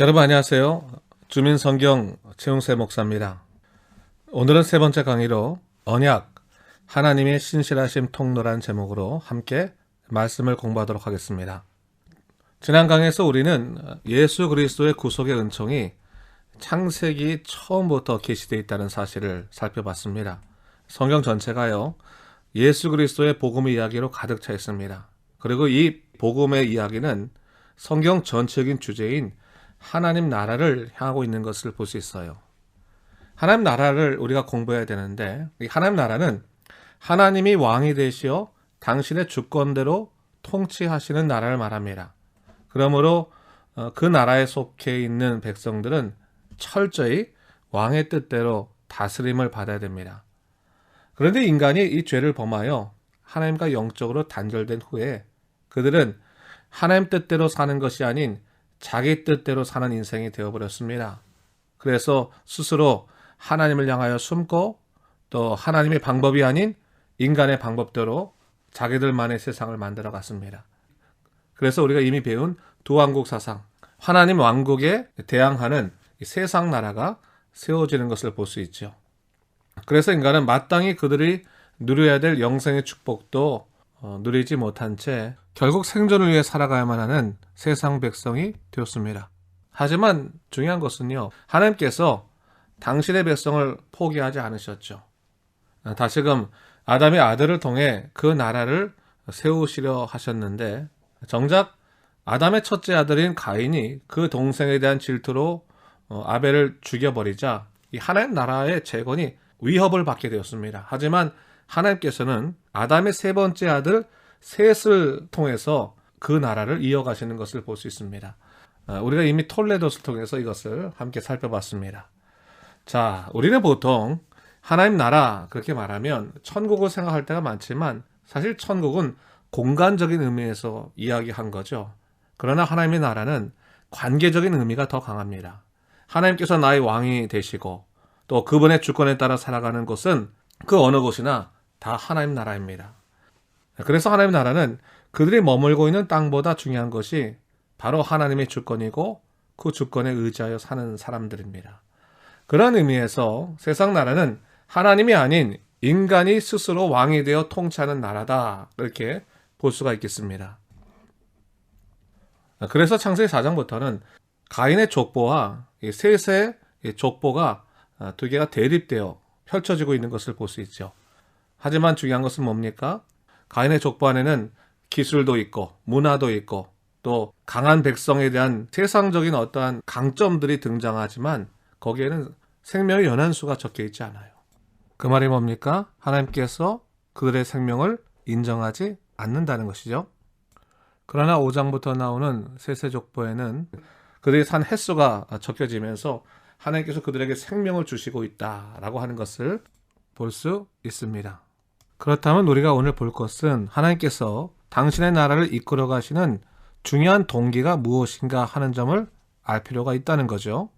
여러분 안녕하세요. 주민 성경 최용세 목사입니다. 오늘은 세 번째 강의로 언약 하나님의 신실하심 통로란 제목으로 함께 말씀을 공부하도록 하겠습니다. 지난 강의에서 우리는 예수 그리스도의 구속의 은총이 창세기 처음부터 계시되어 있다는 사실을 살펴봤습니다. 성경 전체가요. 예수 그리스도의 복음의 이야기로 가득 차 있습니다. 그리고 이 복음의 이야기는 성경 전체적인 주제인 하나님 나라를 향하고 있는 것을 볼 수 있어요. 하나님 나라를 우리가 공부해야 되는데 이 하나님 나라는 하나님이 왕이 되시어 당신의 주권대로 통치하시는 나라를 말합니다. 그러므로 어, 그 나라에 속해 있는 백성들은 철저히 왕의 뜻대로 다스림을 받아야 됩니다. 그런데 인간이 이 죄를 범하여 하나님과 영적으로 단절된 후에 그들은 하나님 뜻대로 사는 것이 아닌 자기 뜻대로 사는 인생이 되어버렸습니다. 그래서 스스로 하나님을 향하여 숨고 또 하나님의 방법이 아닌 인간의 방법대로 자기들만의 세상을 만들어 갔습니다. 그래서 우리가 이미 배운 두왕국 사상, 하나님 왕국에 대항하는 세상 나라가 세워지는 것을 볼 수 있죠. 그래서 인간은 마땅히 그들이 누려야 될 영생의 축복도 어, 누리지 못한 채 결국 생존을 위해 살아가야만 하는 세상 백성이 되었습니다. 하지만 중요한 것은요, 하나님께서 당신의 백성을 포기하지 않으셨죠. 아, 다시금 아담의 아들을 통해 그 나라를 세우시려 하셨는데, 정작 아담의 첫째 아들인 가인이 그 동생에 대한 질투로 어, 아벨을 죽여버리자 이 하나님 나라의 재건이 위협을 받게 되었습니다. 하지만 하나님께서는 아담의 세 번째 아들 셋을 통해서 그 나라를 이어가시는 것을 볼 수 있습니다. 아, 우리가 이미 톨레도스를 통해서 이것을 함께 살펴봤습니다. 자, 우리는 보통 하나님 나라 그렇게 말하면 천국을 생각할 때가 많지만 사실 천국은 공간적인 의미에서 이야기한 거죠. 그러나 하나님의 나라는 관계적인 의미가 더 강합니다. 하나님께서 나의 왕이 되시고 또 그분의 주권에 따라 살아가는 곳은 그 어느 곳이나 다 하나님 나라입니다. 그래서 하나님 나라는 그들이 머물고 있는 땅보다 중요한 것이 바로 하나님의 주권이고 그 주권에 의지하여 사는 사람들입니다. 그런 의미에서 세상 나라는 하나님이 아닌 인간이 스스로 왕이 되어 통치하는 나라다. 이렇게 볼 수가 있겠습니다. 그래서 창세기 4장부터는 가인의 족보와 셋의 족보가 두 개가 대립되어 펼쳐지고 있는 것을 볼 수 있죠. 하지만 중요한 것은 뭡니까? 가인의 족보 안에는 기술도 있고 문화도 있고 또 강한 백성에 대한 세상적인 어떠한 강점들이 등장하지만 거기에는 생명의 연한수가 적혀 있지 않아요. 그 말이 뭡니까? 하나님께서 그들의 생명을 인정하지 않는다는 것이죠. 그러나 5장부터 나오는 세세족보에는 그들이 산 횟수가 적혀지면서 하나님께서 그들에게 생명을 주시고 있다라고 하는 것을 볼 수 있습니다. 그렇다면 우리가 오늘 볼 것은 하나님께서 당신의 나라를 이끌어 가시는 중요한 동기가 무엇인가 하는 점을 알 필요가 있다는 거죠.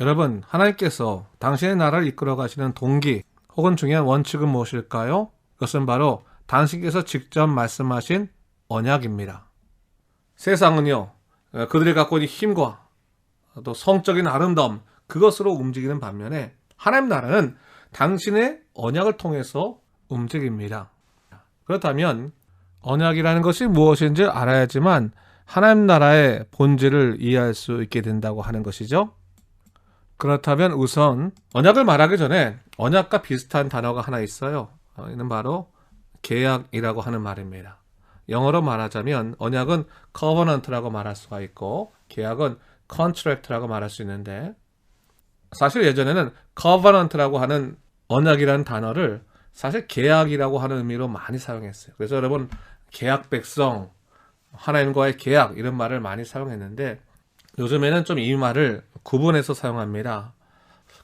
여러분, 하나님께서 당신의 나라를 이끌어 가시는 동기 혹은 중요한 원칙은 무엇일까요? 그것은 바로 당신께서 직접 말씀하신 언약입니다. 세상은요, 그들이 갖고 있는 힘과 또 성적인 아름다움, 그것으로 움직이는 반면에 하나님 나라는 당신의 언약을 통해서 움직입니다. 그렇다면 언약이라는 것이 무엇인지 알아야지만 하나님 나라의 본질을 이해할 수 있게 된다고 하는 것이죠. 그렇다면 우선 언약을 말하기 전에 언약과 비슷한 단어가 하나 있어요. 어, 이는 바로 계약이라고 하는 말입니다. 영어로 말하자면 언약은 covenant라고 말할 수가 있고 계약은 contract라고 말할 수 있는데 사실 예전에는 covenant라고 하는 언약이라는 단어를 사실 계약이라고 하는 의미로 많이 사용했어요. 그래서 여러분 계약 백성 하나님과의 계약 이런 말을 많이 사용했는데 요즘에는 좀 이 말을 구분해서 사용합니다.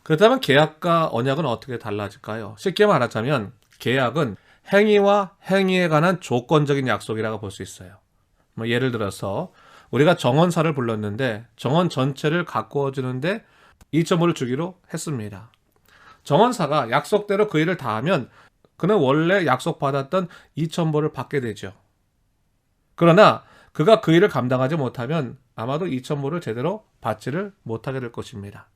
그렇다면 계약과 언약은 어떻게 달라질까요? 쉽게 말하자면 계약은 행위와 행위에 관한 조건적인 약속이라고 볼 수 있어요. 뭐 예를 들어서 우리가 정원사를 불렀는데 정원 전체를 가꾸어 주는데 2.5를 주기로 했습니다. 정원사가 약속대로 그 일을 다하면 그는 원래 약속받았던 2,000보를 받게 되죠. 그러나 그가 그 일을 감당하지 못하면 아마도 이 천물을 제대로 받지를 못하게 될 것입니다.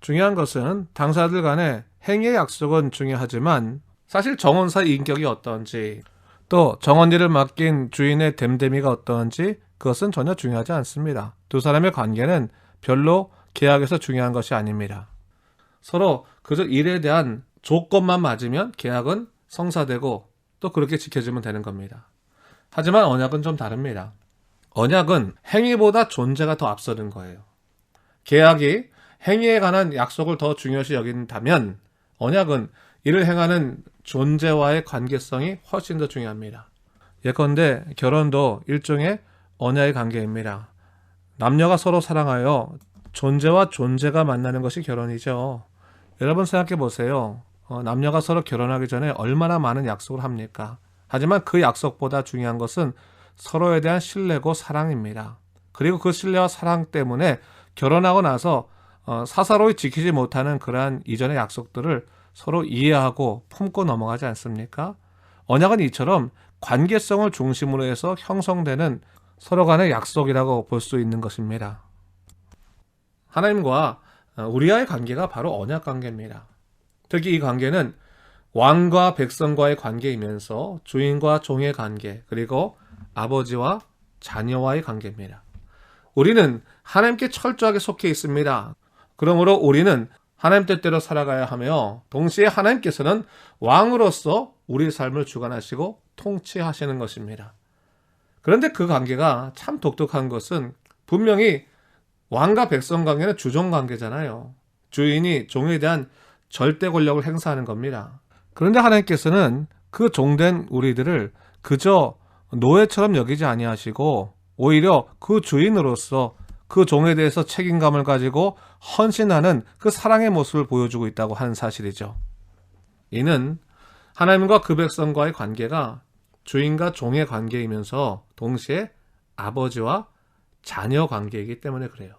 중요한 것은 당사들 간의 행위의 약속은 중요하지만 사실 정원사의 인격이 어떤지 또 정원일을 맡긴 주인의 됨됨이가 어떤지 그것은 전혀 중요하지 않습니다. 두 사람의 관계는 별로 계약에서 중요한 것이 아닙니다. 서로 그저 일에 대한 조건만 맞으면 계약은 성사되고 또 그렇게 지켜지면 되는 겁니다. 하지만 언약은 좀 다릅니다. 언약은 행위보다 존재가 더 앞서는 거예요. 계약이 행위에 관한 약속을 더 중요시 여긴다면 언약은 이를 행하는 존재와의 관계성이 훨씬 더 중요합니다. 예컨대 결혼도 일종의 언약의 관계입니다. 남녀가 서로 사랑하여 존재와 존재가 만나는 것이 결혼이죠. 여러분 생각해 보세요. 어, 남녀가 서로 결혼하기 전에 얼마나 많은 약속을 합니까? 하지만 그 약속보다 중요한 것은 서로에 대한 신뢰고 사랑입니다. 그리고 그 신뢰와 사랑 때문에 결혼하고 나서 어, 사사로이 지키지 못하는 그러한 이전의 약속들을 서로 이해하고 품고 넘어가지 않습니까? 언약은 이처럼 관계성을 중심으로 해서 형성되는 서로 간의 약속이라고 볼 수 있는 것입니다. 하나님과 어, 우리와의 관계가 바로 언약 관계입니다. 특히 이 관계는 왕과 백성과의 관계이면서 주인과 종의 관계, 그리고 아버지와 자녀와의 관계입니다. 우리는 하나님께 철저하게 속해 있습니다. 그러므로 우리는 하나님 뜻대로 살아가야 하며 동시에 하나님께서는 왕으로서 우리의 삶을 주관하시고 통치하시는 것입니다. 그런데 그 관계가 참 독특한 것은 분명히 왕과 백성 관계는 주종 관계잖아요. 주인이 종에 대한 절대 권력을 행사하는 겁니다. 그런데 하나님께서는 그 종된 우리들을 그저 노예처럼 여기지 아니하시고 오히려 그 주인으로서 그 종에 대해서 책임감을 가지고 헌신하는 그 사랑의 모습을 보여주고 있다고 하는 사실이죠. 이는 하나님과 그 백성과의 관계가 주인과 종의 관계이면서 동시에 아버지와 자녀 관계이기 때문에 그래요.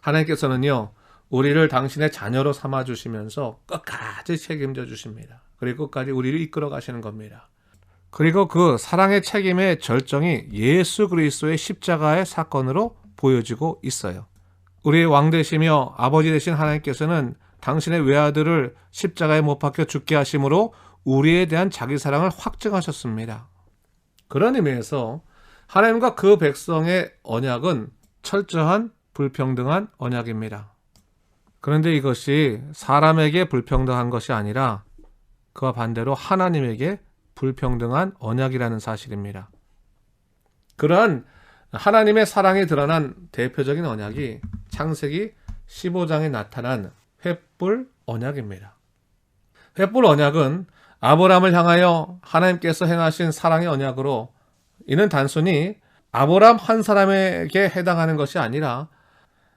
하나님께서는요, 우리를 당신의 자녀로 삼아 주시면서 끝까지 책임져 주십니다. 그리고 끝까지 우리를 이끌어 가시는 겁니다. 그리고 그 사랑의 책임의 절정이 예수 그리스도의 십자가의 사건으로 보여지고 있어요. 우리의 왕 되시며 아버지 되신 하나님께서는 당신의 외아들을 십자가에 못 박혀 죽게 하심으로 우리에 대한 자기 사랑을 확증하셨습니다. 그런 의미에서 하나님과 그 백성의 언약은 철저한 불평등한 언약입니다. 그런데 이것이 사람에게 불평등한 것이 아니라 그와 반대로 하나님에게 불평등한 언약이라는 사실입니다. 그러한 하나님의 사랑이 드러난 대표적인 언약이 창세기 15장에 나타난 횃불 언약입니다. 횃불 언약은 아브라함을 향하여 하나님께서 행하신 사랑의 언약으로 이는 단순히 아브라함 한 사람에게 해당하는 것이 아니라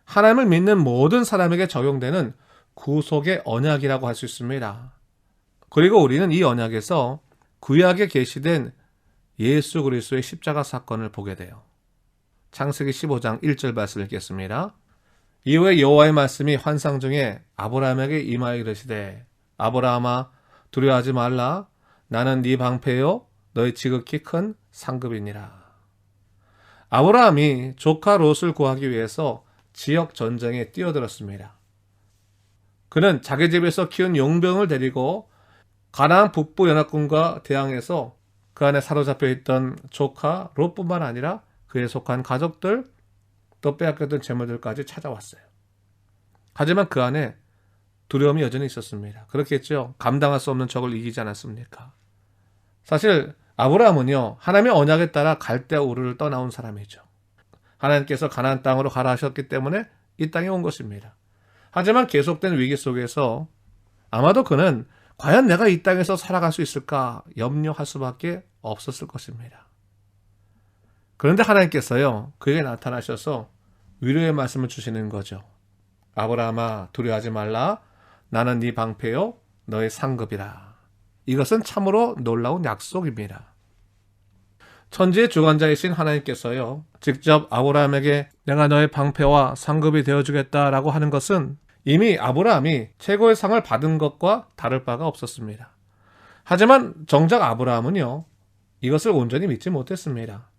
하나님을 믿는 모든 사람에게 적용되는 구속의 언약이라고 할 수 있습니다. 그리고 우리는 이 언약에서 구약에 게시된 예수 그리스도의 십자가 사건을 보게 돼요. 창세기 15장 1절 말씀 읽겠습니다. 이후에 여호와의 말씀이 환상 중에 아브라함에게 임하여 이르시되 아브라함아 두려워하지 말라 나는 네 방패요 너의 지극히 큰 상급이니라. 아브라함이 조카 롯을 구하기 위해서 지역 전쟁에 뛰어들었습니다. 그는 자기 집에서 키운 용병을 데리고 가나안 북부 연합군과 대항해서 그 안에 사로잡혀 있던 조카 롯뿐만 아니라 그에 속한 가족들 또 빼앗겼던 재물들까지 찾아왔어요. 하지만 그 안에 두려움이 여전히 있었습니다. 그렇겠죠. 감당할 수 없는 적을 이기지 않았습니까? 사실 아브라함은요 하나님의 언약에 따라 갈대 우르를 떠나온 사람이죠. 하나님께서 가나안 땅으로 가라 하셨기 때문에 이 땅에 온 것입니다. 하지만 계속된 위기 속에서 아마도 그는 과연 내가 이 땅에서 살아갈 수 있을까 염려할 수밖에 없었을 것입니다. 그런데 하나님께서요, 그에게 나타나셔서 위로의 말씀을 주시는 거죠. 아브라함아, 두려워하지 말라. 나는 네 방패요, 너의 상급이라. 이것은 참으로 놀라운 약속입니다. 천지의 주관자이신 하나님께서요, 직접 아브라함에게 내가 너의 방패와 상급이 되어주겠다라고 하는 것은 이미 아브라함이 최고의 상을 받은 것과 다를 바가 없었습니다. 하지만 정작 아브라함은요, 이것을 온전히 믿지 못했습니다.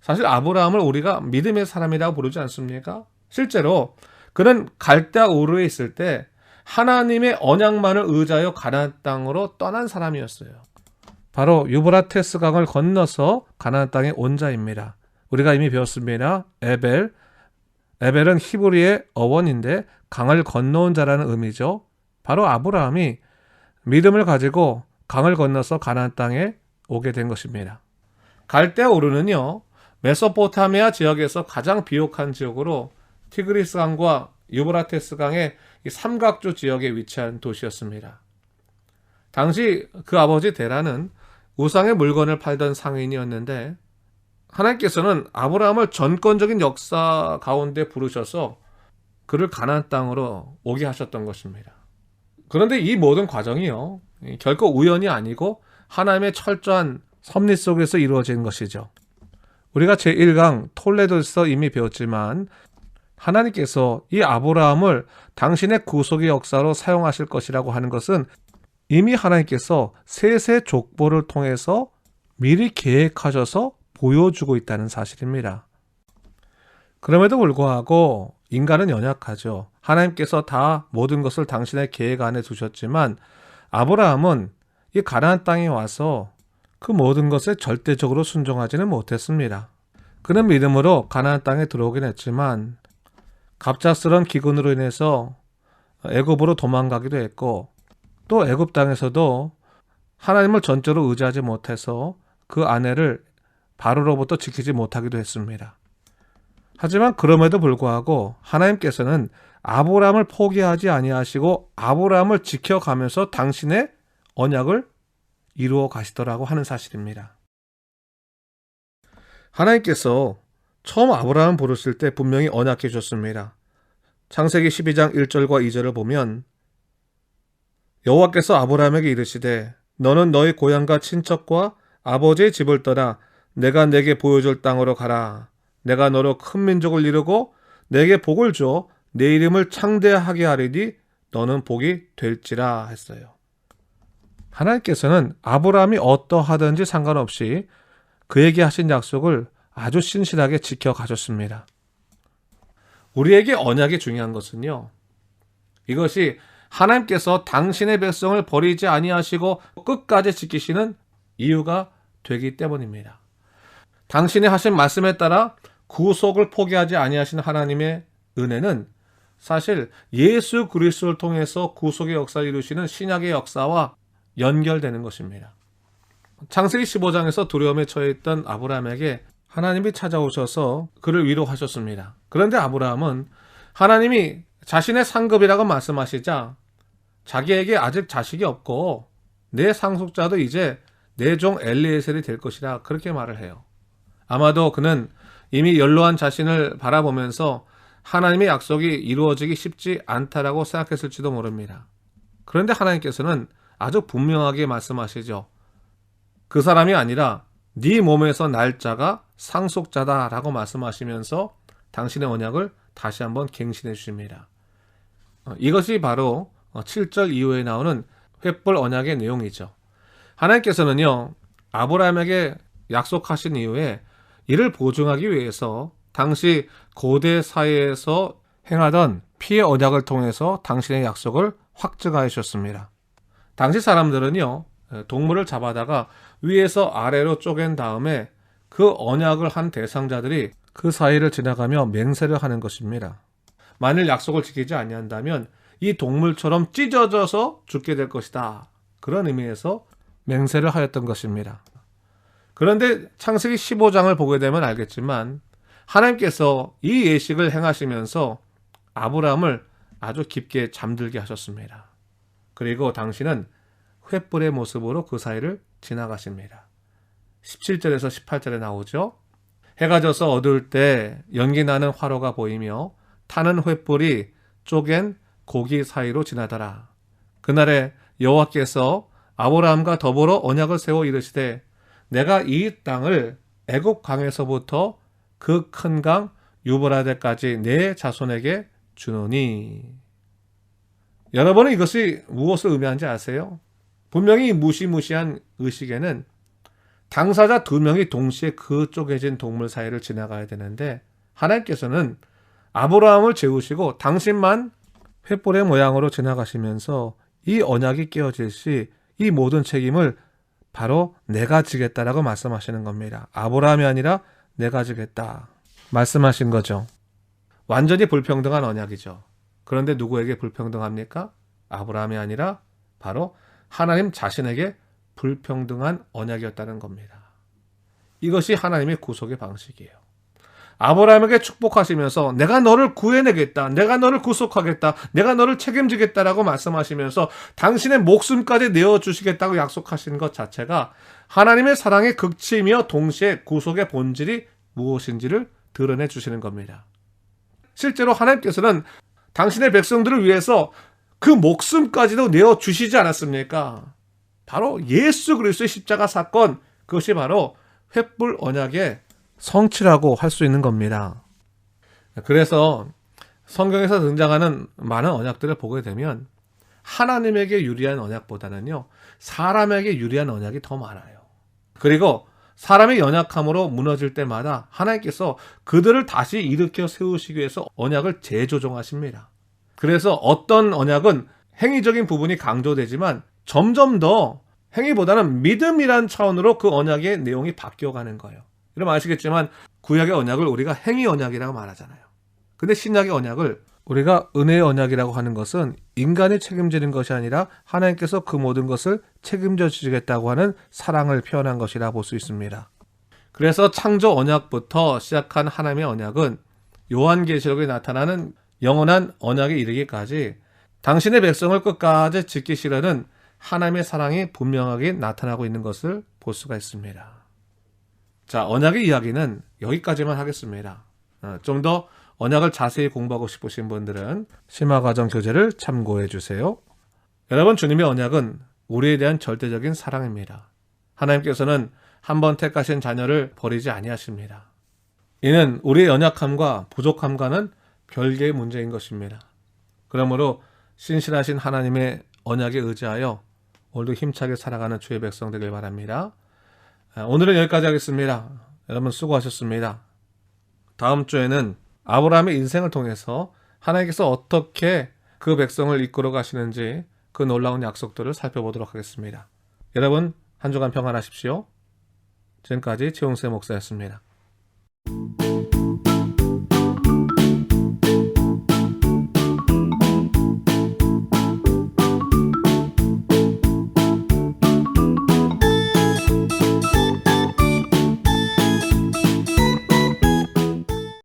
사실 아브라함을 우리가 믿음의 사람이라고 부르지 않습니까? 실제로 그는 갈대아 우르에 있을 때 하나님의 언약만을 의지하여 가나안 땅으로 떠난 사람이었어요. 바로 유브라테스 강을 건너서 가나안 땅에 온 자입니다. 우리가 이미 배웠습니다. 에벨. 에벨은 히브리의 어원인데 강을 건너온 자라는 의미죠. 바로 아브라함이 믿음을 가지고 강을 건너서 가나안 땅에 오게 된 것입니다. 갈대아 우르는요. 메소포타미아 지역에서 가장 비옥한 지역으로 티그리스 강과 유브라테스 강의 이 삼각주 지역에 위치한 도시였습니다. 당시 그 아버지 데라는 우상의 물건을 팔던 상인이었는데 하나님께서는 아브라함을 전권적인 역사 가운데 부르셔서 그를 가나안 땅으로 오게 하셨던 것입니다. 그런데 이 모든 과정이요 결코 우연이 아니고 하나님의 철저한 섭리 속에서 이루어진 것이죠. 우리가 제1강 톨레도에서 이미 배웠지만 하나님께서 이 아브라함을 당신의 구속의 역사로 사용하실 것이라고 하는 것은 이미 하나님께서 세세 족보를 통해서 미리 계획하셔서 보여주고 있다는 사실입니다. 그럼에도 불구하고 인간은 연약하죠. 하나님께서 다 모든 것을 당신의 계획 안에 두셨지만 아브라함은 이 가나안 땅에 와서 그 모든 것에 절대적으로 순종하지는 못했습니다. 그는 믿음으로 가나안 땅에 들어오긴 했지만 갑작스런 기근으로 인해서 애굽으로 도망가기도 했고 또 애굽 땅에서도 하나님을 전적으로 의지하지 못해서 그 아내를 바로로부터 지키지 못하기도 했습니다. 하지만 그럼에도 불구하고 하나님께서는 아브라함을 포기하지 아니하시고 아브라함을 지켜가면서 당신의 언약을 이루어 가시더라고 하는 사실입니다. 하나님께서 처음 아브라함 부르실 때 분명히 언약해 줬습니다. 창세기 12장 1절과 2절을 보면 여호와께서 아브라함에게 이르시되 너는 너희 고향과 친척과 아버지의 집을 떠나 내가 내게 보여줄 땅으로 가라. 내가 너로 큰 민족을 이루고 내게 복을 줘 내 이름을 창대하게 하리니 너는 복이 될지라 했어요. 하나님께서는 아브라함이 어떠하든지 상관없이 그에게 하신 약속을 아주 신실하게 지켜가셨습니다. 우리에게 언약이 중요한 것은요. 이것이 하나님께서 당신의 백성을 버리지 아니하시고 끝까지 지키시는 이유가 되기 때문입니다. 당신이 하신 말씀에 따라 구속을 포기하지 아니하신 하나님의 은혜는 사실 예수 그리스도를 통해서 구속의 역사를 이루시는 신약의 역사와 연결되는 것입니다. 창세기 15장에서 두려움에 처해 있던 아브라함에게 하나님이 찾아오셔서 그를 위로하셨습니다. 그런데 아브라함은 하나님이 자신의 상급이라고 말씀하시자 자기에게 아직 자식이 없고 내 상속자도 이제 내 종 엘리에셀이 될 것이라 그렇게 말을 해요. 아마도 그는 이미 연로한 자신을 바라보면서 하나님의 약속이 이루어지기 쉽지 않다라고 생각했을지도 모릅니다. 그런데 하나님께서는 아주 분명하게 말씀하시죠. 그 사람이 아니라 네 몸에서 날짜가 상속자다라고 말씀하시면서 당신의 언약을 다시 한번 갱신해 주십니다. 어, 이것이 바로 7절 이후에 나오는 횃불 언약의 내용이죠. 하나님께서는요, 아브라함에게 약속하신 이후에 이를 보증하기 위해서 당시 고대 사회에서 행하던 피해 언약을 통해서 당신의 약속을 확증하여 주셨습니다. 당시 사람들은요, 동물을 잡아다가 위에서 아래로 쪼갠 다음에 그 언약을 한 대상자들이 그 사이를 지나가며 맹세를 하는 것입니다. 만일 약속을 지키지 아니한다면 이 동물처럼 찢어져서 죽게 될 것이다. 그런 의미에서 맹세를 하였던 것입니다. 그런데 창세기 15장을 보게 되면 알겠지만 하나님께서 이 예식을 행하시면서 아브라함을 아주 깊게 잠들게 하셨습니다. 그리고 당신은 횃불의 모습으로 그 사이를 지나가십니다. 17절에서 18절에 나오죠. 해가 져서 어두울 때 연기 나는 화로가 보이며 타는 횃불이 쪼갠 고기 사이로 지나더라. 그날에 여호와께서 아브라함과 더불어 언약을 세워 이르시되 내가 이 땅을 애굽 강에서부터 그 큰 강 유브라데까지 내 자손에게 주노니 여러분은 이것이 무엇을 의미하는지 아세요? 분명히 무시무시한 의식에는 당사자 두 명이 동시에 그 쪼개진 동물 사이를 지나가야 되는데 하나님께서는 아브라함을 재우시고 당신만 횃불의 모양으로 지나가시면서 이 언약이 깨어질 시 이 모든 책임을 바로 내가 지겠다라고 말씀하시는 겁니다. 아브라함이 아니라 내가 지겠다 말씀하신 거죠. 완전히 불평등한 언약이죠. 그런데 누구에게 불평등합니까? 아브라함이 아니라 바로 하나님 자신에게 불평등한 언약이었다는 겁니다. 이것이 하나님의 구속의 방식이에요. 아브라함에게 축복하시면서 내가 너를 구해내겠다. 내가 너를 구속하겠다. 내가 너를 책임지겠다라고 말씀하시면서 당신의 목숨까지 내어 주시겠다고 약속하신 것 자체가 하나님의 사랑의 극치이며 동시에 구속의 본질이 무엇인지를 드러내 주시는 겁니다. 실제로 하나님께서는 당신의 백성들을 위해서 그 목숨까지도 내어 주시지 않았습니까? 바로 예수 그리스도의 십자가 사건 그것이 바로 횃불 언약의 성취라고 할 수 있는 겁니다. 그래서 성경에서 등장하는 많은 언약들을 보게 되면 하나님에게 유리한 언약보다는요, 사람에게 유리한 언약이 더 많아요. 그리고 사람의 연약함으로 무너질 때마다 하나님께서 그들을 다시 일으켜 세우시기 위해서 언약을 재조정하십니다. 그래서 어떤 언약은 행위적인 부분이 강조되지만 점점 더 행위보다는 믿음이란 차원으로 그 언약의 내용이 바뀌어가는 거예요. 여러분 아시겠지만 구약의 언약을 우리가 행위 언약이라고 말하잖아요. 근데 신약의 언약을 우리가 은혜의 언약이라고 하는 것은 인간이 책임지는 것이 아니라 하나님께서 그 모든 것을 책임져 주시겠다고 하는 사랑을 표현한 것이라 볼 수 있습니다. 그래서 창조 언약부터 시작한 하나님의 언약은 요한계시록에 나타나는 영원한 언약에 이르기까지 당신의 백성을 끝까지 지키시려는 하나님의 사랑이 분명하게 나타나고 있는 것을 볼 수가 있습니다. 자, 언약의 이야기는 여기까지만 하겠습니다. 어, 좀더 언약을 자세히 공부하고 싶으신 분들은 심화과정 교재를 참고해 주세요. 여러분, 주님의 언약은 우리에 대한 절대적인 사랑입니다. 하나님께서는 한 번 택하신 자녀를 버리지 아니하십니다. 이는 우리의 연약함과 부족함과는 별개의 문제인 것입니다. 그러므로 신실하신 하나님의 언약에 의지하여 오늘도 힘차게 살아가는 주의 백성 되길 바랍니다. 아, 오늘은 여기까지 하겠습니다. 여러분 수고하셨습니다. 다음 주에는 아브라함의 인생을 통해서 하나님께서 어떻게 그 백성을 이끌어 가시는지 그 놀라운 약속들을 살펴보도록 하겠습니다. 여러분 한 주간 평안하십시오. 지금까지 최용세 목사였습니다.